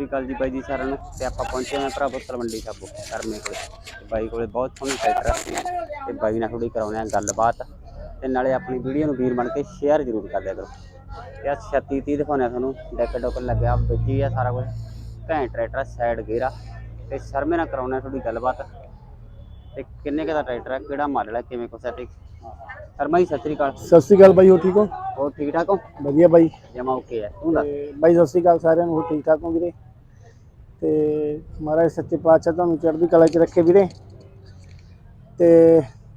ਸਤਿ ਸ਼੍ਰੀ ਅਕਾਲ ਜੀ ਬਾਈ ਜੀ ਸਾਰਿਆਂ ਨੂੰ ਤੇ ਆਪਾਂ ਪਹੁੰਚੇ ਹਾਂ ਭਰਾ ਪੁੱਤਰ ਮੰਡੀ ਸਾਬੋ ਕਰਮੇ ਕੋਲੇ। ਤੇ ਬਾਈ ਕੋਲੇ ਬਹੁਤ ਸੋਹਣੀ ਟਰੈਕਟਰ ਆ ਤੇ ਬਾਈ ਨਾਲ ਥੋੜੀ ਕਰਾਉਣੇ ਆ ਗੱਲਬਾਤ। ਤੇ ਨਾਲੇ ਆਪਣੀ ਵੀਡੀਓ ਨੂੰ ਵੀਰ ਬਣ ਕੇ ਸ਼ੇਅਰ ਜ਼ਰੂਰ ਕਰ ਦਿਆ ਕਰੋ। ਤੇ ਆ 36 30 ਦਿਖਾਉਣੇ ਤੁਹਾਨੂੰ ਡੈਕ ਡੋਕ ਲੱਗਿਆ ਵਿੱਚ ਆ ਸਾਰਾ ਕੁਝ ਘੈਂਟ ਟਰੈਕਟਰ ਸਾਈਡ ਗੇਰਾ ਤੇ ਸ਼ਰਮੇ ਨਾਲ ਕਰਾਉਣੇ ਆ ਥੋੜੀ ਗੱਲਬਾਤ। ਤੇ ਕਿੰਨੇ ਕੁ ਦਾ ਟਰੈਕਟਰ ਹੈ ਕਿਹੜਾ ਮਾਡਲ ਹੈ ਕਿਵੇਂ ਹੈ ਤੇ ਸ਼ਰਮਾ ਜੀ ਸਤਿ ਸ਼੍ਰੀ ਅਕਾਲ। ਸਤਿ ਸ਼੍ਰੀ ਅਕਾਲ ਬਾਈ ਹੋ ਠੀਕ ਹੋ? ਹੋਰ ਠੀਕ ਠਾਕ ਹੋ? ਵਧੀਆ ਬਾਈ। ਜਮਾ ਓਕੇ ਹੈ ਤੂੰ ਦੱਸ। ਤੇ ਬਾਈ ਸਤਿ ਸ਼੍ਰੀ ਅਕਾਲ ਸਾਰਿਆਂ ਨੂੰ ਹੋ ਠੀਕ ਠਾਕ ਹੋ ਵੀਰੇ? ਤੇ ਮਹਾਰਾਜ ਸੱਚੇ ਪਾਤਸ਼ਾਹ ਤੁਹਾਨੂੰ ਚੜ੍ਹਦੀ ਕਲਾ 'ਚ ਰੱਖੇ ਵੀਰੇ। ਤੇ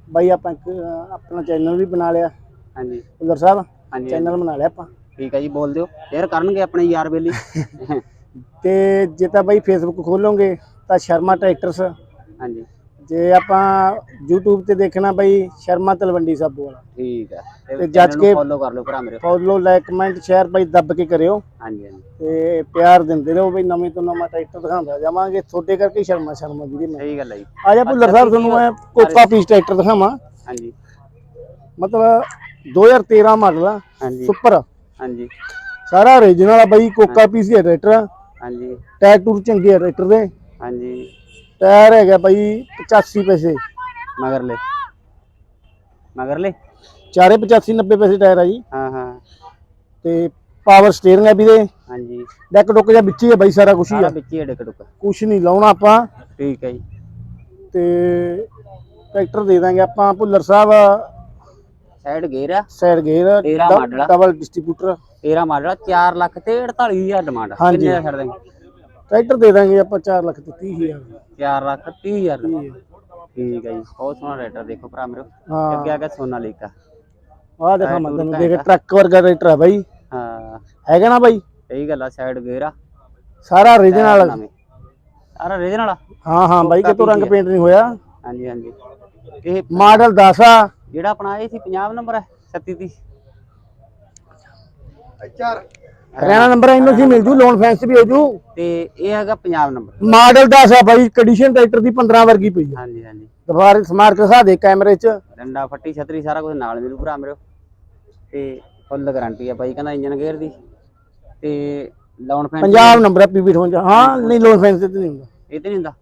ਬਾਈ ਆਪਾਂ ਇੱਕ ਆਪਣਾ ਚੈਨਲ ਵੀ ਬਣਾ ਲਿਆ। ਹਾਂਜੀ। ਉਧਰ ਸਾਹਿਬ ਹਾਂਜੀ ਚੈਨਲ ਬਣਾ ਲਿਆ ਆਪਾਂ। ਠੀਕ ਹੈ ਜੀ ਬੋਲ ਦਿਓ। ਸ਼ੇਅਰ ਕਰਨਗੇ ਆਪਣੇ ਯਾਰ ਬੇਲੀ। ਤੇ ਜੇ ਤਾਂ ਬਾਈ ਫੇਸਬੁੱਕ ਖੋਲੋਗੇ ਤਾਂ ਸ਼ਰਮਾ ਟਰੈਕਟਰਸ ਹਾਂਜੀ। ਜੇ ਆਪਾਂ YouTube ਤੇ ਦੇਖਣਾ ਬਾਈ ਸ਼ਰਮਾ ਤਲਵੰਡੀ ਸਾਬੋ ਵਾਲਾ। ਠੀਕ ਹੈ ਤੇ ਜੱਜ ਕੇ- ਫੋਲੋ ਕਰ ਲਓ ਭਰਾ ਮੇਰੇ। ਫੋਲੋ ਲਾਈਕ ਕਮੈਂਟ ਸ਼ੇਅਰ ਬਾਈ ਦੱਬ ਕੇ ਕਰਿਓ। ਹਾਂਜੀ ਹਾਂਜੀ। ਤੇ ਪਿਆਰ ਦਿੰਦੇ ਰਹੋ ਬਈ ਨਵੇਂ ਤੋਂ ਨਵਾਂ ਟਰੈਕਟਰ ਦਿਖਾਉਂਦਾ ਜਾਵਾਂਗੇ। ਤੁਹਾਡੇ ਕਰਕੇ ਸ਼ਰਮਾ ਸ਼ਰਮਾ ਵੀਰੇ ਮੈਂ। ਸਹੀ ਗੱਲ ਹੈ ਜੀ। ਆ ਜਾ ਭੁੱਲਰ ਸਾਹਿਬ ਤੁਹਾਨੂੰ ਮੈਂ ਕੋਕਾ ਪੀਸ ਟਰੈਕਟਰ ਦਿਖਾਵਾਂ। ਹਾਂਜੀ। ਮਤਲਬ 2013 ਮਾਡਲ ਆ ਹਾਂਜੀ। ਸੁਪਰ। ਹਾਂਜੀ। ਸਾਰਾ ਓਰੀਜਨਲ ਆ ਬਈ ਕੋਕਾ ਪੀਸ ਹੀ ਟਰੈਕਟਰ। ਹਾਂਜੀ। ਟਾਇਰ ਟੂਰ ਚੰਗੇ ਆ ਟਰੈਕਟਰ ਦੇ। ਹਾਂਜੀ। ਟਾਇਰ ਹੈਗਾ ਬਈ 85 ਪੈਸੇ। ਮਗਰਲੇ। ਮਗਰਲੇ? ਚਾਰੇ 85 90 ਪੈਸੇ ਟਾਇਰ ਆ ਜੀ। ਹਾਂ ਹਾਂ। ਤੇ ਪਾਵਰ ਸਟੀਅਰਿੰਗ ਆ ਵੀਰੇ ਹਾਂਜੀ। ਡੈਕ ਡੁੱਕ ਜਾਂ ਵਿੱਚ ਹੀ ਆ ਬਈ ਸਾਰਾ ਕੁਝ ਹੀ ਸਾਰਾ ਆ ਵਿੱਚ ਹੀ ਡਿਕ ਡੁਕ। ਕੁਝ ਨਹੀਂ ਲਾਉਣਾ ਆਪਾਂ। ਠੀਕ ਹੈ ਜੀ। ਤੇ ਟਰੈਕਟਰ ਦੇ ਦਾਂਗੇ ਆਪਾਂ ਭੁੱਲਰ ਸਾਹਿਬ। ਸਾਈਡ ਗੇਅਰ ਆ। ਸਾਈਡ ਗੇਅਰ 13 ਮਾਡਲ ਆ। Double distributor. 13 ਮਾਡਲ 4 ਲੱਖ ਤੇ 48000 ਡਿਮਾਂਡ ਹਾਂਜੀ। ਕਿੰਨੇ ਦਾ ਛੱਡ ਦੇਂਗੇ ਟਰੈਕਟਰ ਦੇ ਦਾਂਗੇ ਆਪਾਂ 4 ਲੱਖ ਤੇ 30 ਹਜ਼ਾਰ। 4 ਲੱਖ 30000 ਦਾ ਠੀਕ ਹੈ ਜੀ ਬਹੁਤ ਸੋਹਣਾ ਰੇਟਰ ਦੇਖੋ ਭਰਾ ਮੇਰੇ। ਹਾਂ। ਅੱਗੇ ਆ ਗਿਆ ਸੋਨਾ ਲੀਕਾ ਆਹ ਦੇਖਾ ਮੈਂ ਤੈਨੂੰ ਦੇਖ। ਟਰੱਕ ਵਰਗਾ ਟਰੈਕਟਰ ਆ ਬਾਈ। ਹਾਂ। ਹੈਗਾ ਨਾ ਬਾਈ? ਸਹੀ ਗੱਲ ਆ ਸਾਈਡ ਗੇਅਰ ਆ। ਸਾਰਾ ਓਰੀਜਨਲ ਨਵੇਂ। ਸਾਰਾ ਰੀਜਨਲ ਆ? ਹਾਂ ਹਾਂ ਬਾਈ ਕਿਤੋਂ ਰੰਗ ਪੇਂਟ ਨਹੀਂ ਹੋਇਆ। ਹਾਂਜੀ ਹਾਂਜੀ। ਇਹ ਮਾਡਲ 10 ਆ। ਜਿਹੜਾ ਆਪਣਾ ਇਹ ਸੀ 50 ਨੰਬਰ ਹੈ 37 ਦੀ ਹਰਿਆਣਾ ਨੰਬਰ ਇਹਨੂੰ ਸੀ ਮਿਲ ਜੂ ਲੋਨ ਫੈਂਸ ਵੀ ਹੋ ਜੂ। ਤੇ ਇਹ ਹੈਗਾ 50 ਨੰਬਰ ਮਾਡਲ 10 ਆ ਬਾਈ ਕੰਡੀਸ਼ਨ ਟਰੈਕਟਰ ਦੀ 15 ਵਰਗੀ ਪਈ ਆ। ਹਾਂਜੀ ਹਾਂਜੀ। ਦਫਾਰ ਸਮਾਰਟ ਕਸਾ ਦੇ ਕੈਮਰੇ 'ਚ। ਡੰਡਾ ਫੱਟੀ ਛਤਰੀ ਸਾਰਾ ਕੁਝ ਨਾਲ ਮਿਲੂ ਭਰਾ ਮੇਰੇ। ਤੇ ਫੁੱਲ ਗਾਰੰਟੀ ਆ ਬਾਈ ਕਹਿੰਦਾ ਇੰਜਨ ਗੇਅਰ ਦੀ। ਤੇ ਲਾਉਣ ਫੈਨ ਪੰਜਾਬ ਨੰਬਰ ਹੈ ਪੀਵੀ 58 ਹਾਂ ਨਹੀਂ ਲੋਨ ਫੈਂਸ ਤੇ ਨਹੀਂ ਹੁੰਦਾ। ਇਹ ਤੇ ਨਹੀਂ ਹੁੰਦਾ?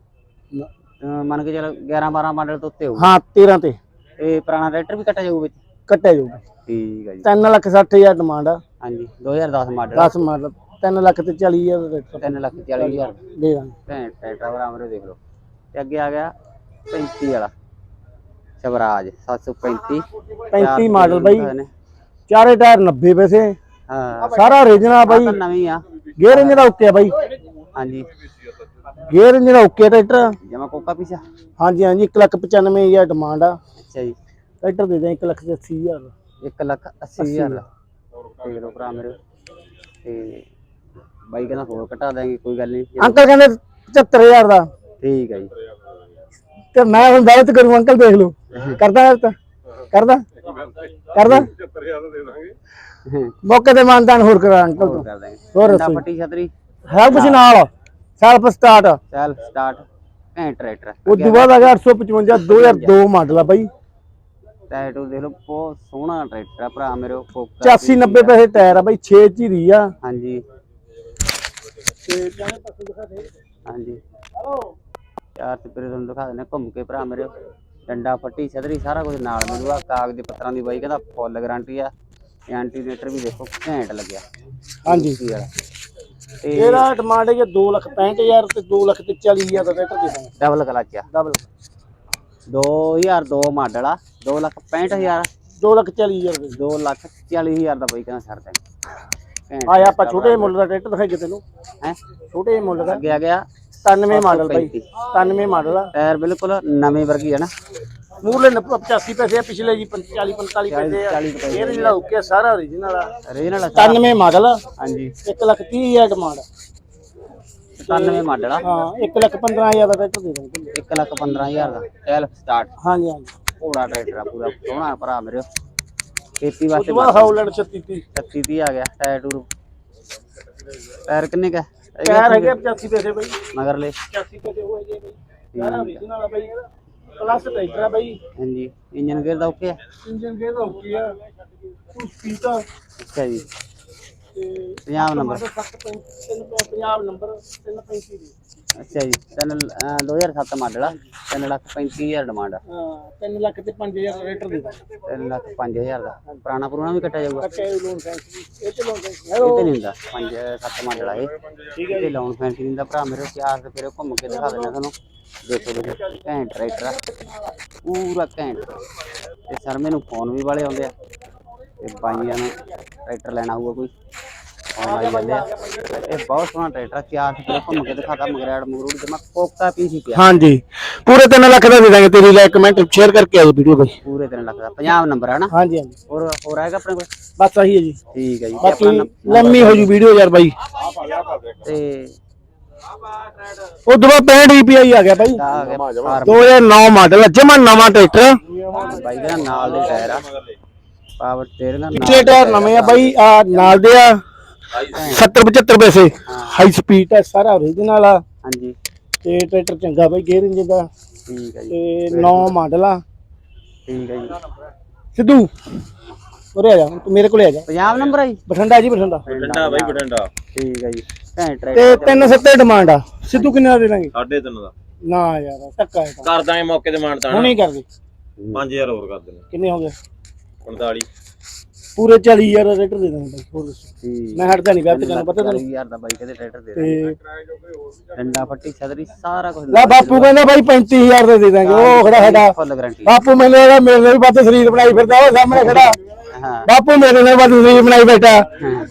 ਮੰਨ ਕੇ ਚੱਲ 11 12 ਮਾਡਲ ਤੋਂ ਉੱਤੇ ਹੋਊ ਹਾਂ 13 ਤੇ। ਇਹ ਪੁਰਾਣਾ ਟਰੈਕਟਰ ਵੀ ਕੱਟਿਆ ਜਾਊ ਵਿੱਚ? ਕੱਟਿਆ ਜਾਊਗਾ। ਠੀਕ ਹੈ ਜੀ। 3 ਲੱਖ 60 ਹਜ਼ਾਰ ਡਿਮਾਂਡ ਆ। ਹਾਂਜੀ 2010 ਮਾਡਲ। 10 ਮਾਡਲ 3 ਲੱਖ ਤੇ 40 ਹਜ਼ਾਰ ਦਾ ਟਰੈਕਟਰ 3 ਲੱਖ 40 ਹਜ਼ਾਰ। ਦੇ ਦਾਂਗੇ। ਘੈਂਟ ਟਰੈਕਟਰ ਭਰਾ ਮੇਰੇ ਦੇਖ ਲਓ। ਤੇ ਅੱਗੇ ਆ ਗਿਆ 35 ਵਾਲਾ। ਸਵਰਾਜ 735 35 ਮਾਡਲ ਬਾਈ। ਨੇ। ਚਾਰੇ ਟਾਇਰ 90 ਪੈਸੇ। ਹਾਂ। ਸਾਰਾ ਓਰੀਜਨਲ ਆ ਬਾਈ ਤਾਂ ਨਵੀਂ ਆ। ਗੇਅਰ ਇੰਜਨ ਦਾ ਓਕੇ ਆ ਬਾਈ। ਹਾਂਜੀ। ਗੇਅਰ ਇੰਜਨ ਦਾ ਓਕੇ ਆ ਟਰੈਕਟਰ। ਜਮਾ ਕੋਕਾ ਪੀਸਾ ਹਾਂਜੀ ਹਾਂਜੀ 1 ਲੱਖ 95 ਹਜ਼ਾਰ ਡਿਮਾਂਡ ਆ। ਅੱਛਾ ਜੀ। ਟਰੈਕਟਰ ਦੇ ਦਾਂ 1 ਲੱਖ 80 ਹਜ਼ਾਰ। ਦਾ 1 ਲੱਖ 80 ਹਜ਼ਾਰ। ਦਾ ਦੇਖ ਲਓ ਭਰਾ ਮੇਰੇ। ਤੇ ਬਾਈ ਕਹਿੰਦਾ ਹੋਰ ਘਟਾ ਦਾਂਗੇ ਕੋਈ ਗੱਲ ਨਹੀਂ। ਅੰਕਲ ਕਹਿੰਦੇ 75000 ਦਾ। ਠੀਕ ਹੈ ਜੀ। ਤੇ ਮੈਂ ਹੁਣ ਦਾਅਵਤ ਕਰੂੰ ਅੰਕਲ ਦੇਖ ਲਓ। ਕਰਦਾ ਹੈ ਤਾਂ ਕਰਦਾ? ਕਰਦਾ? ਮੌਕੇ ਤੇ ਮਾਨਦਾਨ ਹੋਰ ਕਰਾ ਅੰਕਲ ਤੋਂ। ਹੋਰ ਦੱਸੋ। ਫੱਟੀ ਛਤਰੀ। ਹੈ ਨਾਲ। Self start. Self start. ਘੈਂਟ ਟਰੈਕਟਰ। ਆ ਗਿਆ 855 2002 ਮਾਡਲ ਆ ਬਾਈ। ਟਾਇਰ ਦੇਖ ਲਓ ਬਹੁਤ ਸੋਹਣਾ ਟਰੈਕਟਰ ਆ ਭਰਾ ਮੇਰੇ 85 90 ਪੈਸੇ ਟਾਇਰ ਆ ਬਾਈ 6 ਝੀਰੀ ਆ। ਹਾਂਜੀ। ਤੇ ਜਾਨੇ ਪਾਸੇ ਦਿਖਾ ਦੇ ਹਾਂਜੀ। ਹਲੋ ਚਾਰ ਚਪਰੇ ਤੁਹਾਨੂੰ ਦਿਖਾ ਦਿੰਦੇ ਘੁੰਮ ਕੇ ਭਰਾ ਮੇਰੇ ਡੰਡਾ ਫੱਟੀ ਛਤਰੀ ਸਾਰਾ ਕੁਝ ਨਾਲ ਮਿਲੂਗਾ। ਕਾਗਜ਼ ਦੇ ਪੱਤਰਾਂ ਦੀ ਬਾਈ ਕਹਿੰਦਾ ਫੁੱਲ ਗਾਰੰਟੀ ਆ। ਐਂਟੀਨੇਟਰ ਵੀ ਦੇਖੋ ਘੈਂਟ ਲੱਗਿਆ। ਹਾਂਜੀ। ਸੀ ਵਾਲਾ ਤੇ ਇਹਦਾ ਡਿਮਾਂਡ ਹੈ 2 ਲੱਖ 65000 ਤੇ 2 ਲੱਖ ਤੇ 40000 ਦਾ ਟਰੈਕਟਰ ਦੇ ਦਾਂਗੇ। ਡਬਲ ਕਲਚ ਆ। ਡਬਲ 2002 ਮਾਡਲ ਆ। 2 ਲੱਖ 65000 2 ਲੱਖ 40000 ਦੇ। 2 ਲੱਖ 40000 ਦਾ ਬਾਈ ਕਹਿੰਦਾ ਦੇਣ ਆਇਆ ਆਪਾਂ ਛੋਟੇ ਮੁੱਲ ਦਾ ਟਰੈਕਟਰ ਦਿਖਾਈਏ ਤੈਨੂੰ। ਹੈ? ਛੋਟੇ ਮੁੱਲ ਦਾ। ਅੱਗੇ ਆ ਗਿਆ। 97 ਮਾਡਲ ਬਾਈ। 97 ਮਾਡਲ ਆ। ਟਾਇਰ ਬਿਲਕੁਲ ਨਵੇਂ ਵਰਗੀ ਹੈ ਨਾ। ਮੂਰਲੇ 85 ਪੈਸੇ ਆ ਪਿਛਲੇ ਜੀ 40 45 ਪੈਸੇ ਆ। 40 ਰੁਪਏ ਇਹ ਜਿਹੜਾ ਓਕੇ ਸਾਰਾ ਓਰੀਜਨਲ ਆ। ਰੀਜਨਲ 97 ਮਾਡਲ ਹਾਂਜੀ। 1 ਲੱਖ 30 ਹਜ਼ਾਰ ਡਿਮਾਂਡ 97 ਮਾਡਲ ਆ। ਹਾਂ 1 ਲੱਖ 15000 ਦਾ ਟਰੈਕਟਰ ਦੇ ਦਾਂਗੇ 1 ਲੱਖ 15000 ਦਾ। ਸੈਲਫ ਸਟਾਰਟ ਹਾਂਜੀ ਹਾਂਜੀ। ਘੋੜਾ ਟਰੈਕਟਰ ਆ ਪੂਰਾ ਸੋਹਣਾ ਭਰਾ ਮੇਰੇ। ਖੇਤੀ ਵਾਸਤੇ ਬਾਅਦ ਹਾਊਲੈਂਡ 36 30 31 ਦੀ ਆ ਗਿਆ ਟਾਇਰ ਟੂਰ। ਟਾਇਰ ਕਿੰਨੇ ਕਾ ਟਾਇਰ ਹੈਗੇ 85 ਪੈਸੇ ਬਾਈ। ਮਗਰਲੇ। 85 ਪੈਸੇ ਉਹ ਹੈਗੇ ਬਾਈ। ਸਾਰਾ ਓਰੀਜਨਲ ਆ ਬਾਈ ਕਲਾਸ ਟਰੈਕਟਰ ਆ ਬਾਈ। ਹਾਂਜੀ ਇੰਜਨ ਗੇਅਰ ਦਾ ਓਕੇ ਆ? ਇੰਜਨ ਗੇਅਰ ਦਾ ਓਕੇ ਆ। ਕੁਝ ਪੀਤਾ ਅੱਛਾ ਜੀ। ਤੇ ਪੰਜਾਬ ਨੰਬਰ। 750 ਨੰਬਰ 335 ਦੀ। ਅੱਛਾ ਜੀ ਤਿੰਨ ਅਹ 2007 ਮਾਡਲ ਆ 3 ਲੱਖ 35000 ਡਿਮਾਂਡ ਆ। ਹਾਂ 3 ਲੱਖ ਤੇ 5000 ਰੇਟਰ ਦੇ ਦਾਂਗੇ 3 ਲੱਖ 5000 ਦਾ ਪੁਰਾਣਾ ਪੁਰਾਣਾ ਵੀ ਕੱਟਿਆ ਜਾਊਗਾ। ਕੱਟਿਆ ਲੋਨ ਫੈਂਸ ਇਹ ਤੇ ਲੋਨ ਫੈਂਸ ਇਹ ਤੇ ਨਹੀਂ ਹੁੰਦਾ 5 7 ਮਾਡਲ ਆ ਇਹ। ਠੀਕ ਇਹ ਲਾਉਣ ਫੈਂਸੀ ਦਿੰਦਾ ਭਰਾ ਮੇਰੇ ਚਾਰ ਤੇ ਫਿਰ ਘੁੰਮ ਕੇ ਦਿਖਾ ਦਿੰਦਾ ਤੁਹਾਨੂੰ। ਦੇਖੋ ਦੇਖੋ ਘੈਂਟ ਟਰੈਕਟਰ ਆ। ਪੂਰਾ ਘੈਂਟ। ਤੇ ਸਰ ਮੈਨੂੰ ਫੋਨ ਵੀ ਵਾਲੇ ਆਉਂਦੇ ਆ। ਤੇ ਬਾਈਆਂ ਨੂੰ ਟਰੈਕਟਰ ਲੈਣਾ ਹੋਊਗਾ ਕੋਈ। ਇਹ ਬਹੁਤ ਸੋਹਣਾ ਟਰੈਕਟਰ ਚਾਰ ਫਿਰ ਘੁੰਮ ਕੇ ਦਿਖਾਤਾ ਮਗਰੈੜ ਮਗਰੂੜ ਜਮਾ ਕੋਕਾ ਪੀਸ ਹੀ ਪਿਆ। ਹਾਂਜੀ। ਪੂਰੇ 3 ਲੱਖ ਦਾ ਦੇ ਦਾਂਗੇ ਤੇਰੀ ਲਾਈਕ ਕਮੈਂਟ ਸ਼ੇਅਰ ਕਰਕੇ ਆਓ ਵੀਡੀਓ ਬਾਈ ਪੂਰੇ 3 ਲੱਖ ਦਾ ਪੰਜਾਬ ਨੰਬਰ ਹੈ ਨਾ? ਹਾਂਜੀ ਹਾਂਜੀ। ਹੋਰ ਹੋਰ ਆਏਗਾ ਆਪਣੇ ਕੋਲ? ਬਸ ਆਹੀ ਹੈ ਜੀ। ਠੀਕ ਹੈ ਜੀ ਬਾਕੀ ਲੰਮੀ ਹੋ ਜੂ ਵੀਡੀਓ ਯਾਰ ਬਾਈ। ਤੇ ਉਹ ਤੋਂ ਬਾਅਦ 65 ਈਪੀਆਈ ਆ ਗਿਆ ਬਾਈ। ਆ ਗਿਆ ਫਾਰਮ। 2009 ਮਾਡਲ ਜਮਾ ਨਵਾਂ ਟਰੈਕਟਰ। ਬਾਈ ਦਾ ਨਾਲ ਦੇ ਟਾਇਰ ਆ। ਪਾਵਰ ਸਟੀਅਰਿੰਗ ਨਾਲ ਪਿੱਛੇ ਟਾਇਰ ਨਵੇਂ ਆ ਬਾਈ ਆ ਨਾਲ ਦੇ ਆ। 70 75 ਪੈਸੇ। ਹਾਈ ਸਪੀਡ ਹੈ ਸਾਰਾ ਓਰੀਜਨਲ ਆ। ਹਾਂਜੀ। ਤੇ ਟਰੈਕਟਰ ਚੰਗਾ ਬਾਈ ਗੇਅਰ ਇੰਜਨ ਦਾ। ਠੀਕ ਹੈ ਜੀ। ਤੇ 9 ਮਾਡਲ ਆ। ਠੀਕ ਹੈ ਜੀ। ਸਿੱਧੂ ਉਰੇ ਆ ਜਾ ਤੂੰ ਮੇਰੇ ਕੋਲੇ ਆ ਜਾ। ਪੰਜਾਬ ਨੰਬਰ ਹੈ ਜੀ? ਬਠਿੰਡਾ ਜੀ ਬਠਿੰਡਾ। ਬਠਿੰਡਾ ਬਾਈ ਬਠਿੰਡਾ। ਠੀਕ ਹੈ ਜੀ। ਘੈਂਟ ਤੇ ਟਰੈਕਟਰ 370 ਡਿਮਾਂਡ ਆ। ਸਿੱਧੂ ਕਿੰਨੇ ਦਾ ਸਾਢੇ ਤਿੰਨ ਦਾ। ਨਾ ਯਾਰ ਤਾਂ। ਕਰ ਦਾਂਗੇ ਮੌਕੇ ਤੇ ਮਾਨਤਾ ਹੁਣੇ ਕਰ ਦੇ। 5000 ਹੋਰ ਕਰ ਦੇਣਾ। ਕਿੰਨੇ ਹੋ ਗਏ? 45 ਪੂਰੇ 40000 ਦਾ ਰੇਟਰ ਦੇ ਦਾਂਗੇ ਬਾਈ ਹੋਰ ਦੱਸੋ। ਠੀਕ। ਮੈਂ ਹਟਦਾ ਨਹੀਂ ਪਿਆ ਤੇ ਤੈਨੂੰ ਪਤਾ ਤੈਨੂੰ? 40000 ਦਾ ਬਾਈ ਕਹਿੰਦੇ ਟਰੈਕਟਰ ਦੇ ਤੇ ਡੰਡਾ ਫੱਟੀ ਛਤਰੀ ਸਾਰਾ ਕੁਝ ਲੈ ਬਾਪੂ ਕਹਿੰਦਾ ਬਾਈ 35000 ਦਾ ਦੇ ਦਾਂਗੇ ਉਹ ਖੜਾ ਸਾਡਾ। ਫੁੱਲ ਗਾਰੰਟੀ ਬਾਪੂ ਮੈਨੂੰ ਇਹਦਾ ਮੇਰੇ ਨਾਲ ਵੀ ਵੱਧ ਸਰੀਰ ਬਣਾਈ ਫਿਰਦਾ ਉਹ ਸਾਹਮਣੇ ਖੜਾ। ਹਾਂ। ਬਾਪੂ ਮੇਰੇ ਨਾਲ ਵੱਧ ਸਰੀਰ ਬਣਾਈ ਬੈਠਾ।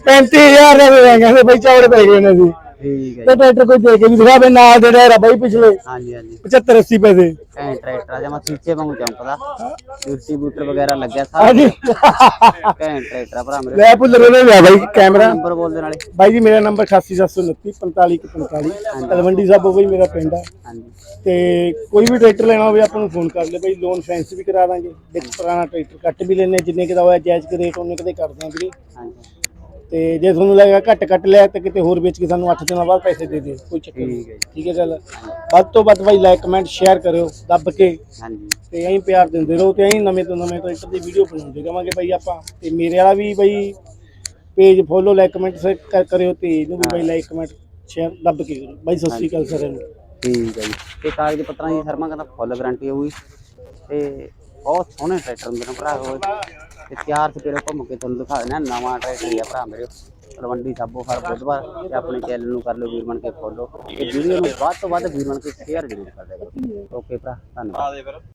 35000 ਦਾ ਦੇ ਦਾਂਗੇ ਕਹਿੰਦੇ ਬਾਈ ਚੌੜੇ ਪੈ ਗਏ ਨੇ ਸੀ ਠੀਕ ਹੈ ਤੇ ਟਰੈਕਟਰ ਕੋਈ ਦੇ ਕੇ ਵੀ ਦਿਖਾ ਬਈ ਨਾਲ ਦੇ ਡਰਾ ਬਾਈ ਪਿਛਲੇ। ਹਾਂਜੀ ਹਾਂਜੀ। 75 80 ਪੈਸੇ। ਘੈਂਟ ਟਰੈਕਟਰ ਆ ਜਮਾ ਸੀਚੇ ਵਾਂਗੂ ਚਮਕਦਾ। ਡਿਸਟ੍ਰੀਬਿਊਟਰ ਵਗੈਰਾ ਲੱਗਿਆ ਸਾਰਾ ਹਾਂਜੀ। ਘੈਂਟ ਟਰੈਕਟਰ ਆ ਭਰਾ ਮੇਰੇ। ਲੈ ਭੁੱਲਰ ਉਹਨੇ ਲਿਆ ਬਾਈ ਕੈਮਰਾ। ਨੰਬਰ ਬੋਲ ਦੇ ਨਾਲੇ ਬਾਈ ਜੀ ਮੇਰਾ ਨੰਬਰ 88729 4545 ਤਲਵੰਡੀ ਸਾਬੋ ਬਈ ਮੇਰਾ ਪਿੰਡ ਆ। ਹਾਂਜੀ। ਤੇ ਕੋਈ ਵੀ ਟਰੈਕਟਰ ਲੈਣਾ ਹੋਵੇ ਆਪਾਂ ਨੂੰ ਫੋਨ ਕਰ ਲੈ ਬਈ। ਲੋਨ ਫੈਂਸ ਵੀ ਕਰਾ ਦਾਂਗੇ। ਵਿੱਚ ਪੁਰਾਣਾ ਟਰੈਕਟਰ ਕੱਟ ਵੀ ਲੈਣੇ ਜਿੰਨੇ ਕਿਦਾ ਹੋਇਆ ਜਾਇਜ਼ ਰੇਟ ਉਹਨੇ ਕਦੇ ਕਰਦੇ ਆਂ ਵੀਰੇ ਹਾਂਜੀ। ਤੇ ਜੇ ਤੁਹਾਨੂੰ ਲੱਗਾ ਘੱਟ ਕੱਟ ਲਿਆ ਤੇ ਕਿਤੇ ਹੋਰ ਵੇਚ ਕੇ ਸਾਨੂੰ 8 ਦਿਨਾਂ ਬਾਅਦ ਪੈਸੇ ਦੇ ਦਿਓ ਕੋਈ ਚੱਕਰ ਨਹੀਂ। ਠੀਕ ਹੈ ਜੀ। ਠੀਕ ਹੈ ਗੱਲ? ਵੱਧ ਤੋਂ ਵੱਧ ਬਾਈ ਲਾਈਕ ਕਮੈਂਟ ਸ਼ੇਅਰ ਕਰਿਓ ਦੱਬ ਕੇ। ਹਾਂਜੀ। ਤੇ ਐਂ ਪਿਆਰ ਦਿੰਦੇ ਰਹੋ ਤੇ ਐਂ ਨਵੇਂ ਤੋਂ ਨਵੇਂ ਟਰੈਕਟਰ ਦੀ ਵੀਡੀਓ ਬਣਾਉਂਦੇ ਰਵਾਂਗੇ ਬਾਈ ਆਪਾਂ। ਤੇ ਮੇਰੇ ਵਾਲਾ ਵੀ ਬਾਈ ਪੇਜ ਫੋਲੋ ਲਾਈਕ ਕਮੈਂਟ ਕਰਿਓ ਤੇ ਇਹਨੂੰ ਵੀ ਬਾਈ ਲਾਈਕ ਕਮੈਂਟ ਸ਼ੇਅਰ ਦੱਬ ਕੇ ਕਰੋ ਬਾਈ ਸਤਿ ਸ਼੍ਰੀ ਅਕਾਲ ਸਾਰਿਆਂ ਨੂੰ। ਠੀਕ ਹੈ ਜੀ। ਤੇ ਕਾਗਜ਼ ਪੱਤਰਾਂ ਦੀ ਸ਼ਰਮਾ ਕਹਿੰਦਾ ਫੁੱਲ ਗਾਰੰਟੀ ਹੋਊਗੀ। ਤੇ ਬਹੁਤ ਸੋਹਣੇ ਟਰੈਕਟਰ ਨੇ ਭਰਾ ਕੋਲ ਤੇ ਚਾਰ ਸਪੇਰੇ ਘੁੰਮ ਕੇ ਤੁਹਾਨੂੰ ਦਿਖਾ ਦੇਣਾ ਨਵਾਂ ਟਰੈਕਟਰ ਆ ਭਰਾ ਮੇਰੇ। ਤਲਵੰਡੀ ਸਾਬੋ ਹਰ ਬੁੱਧਵਾਰ ਤੇ ਆਪਣੇ ਚੈਨਲ ਨੂੰ ਕਰ ਲਓ, ਵੀਰ ਬਣ ਕੇ ਫੋਲੋ ਤੇ ਵੀਡੀਓ ਨੂੰ ਵੱਧ ਤੋਂ ਵੱਧ ਵੀਰ ਬਣ ਕੇ ਸ਼ੇਅਰ ਜ਼ਰੂਰ ਕਰ ਦਿਆ ਓਕੇ ਭਰਾ, ਧੰਨਵਾਦ।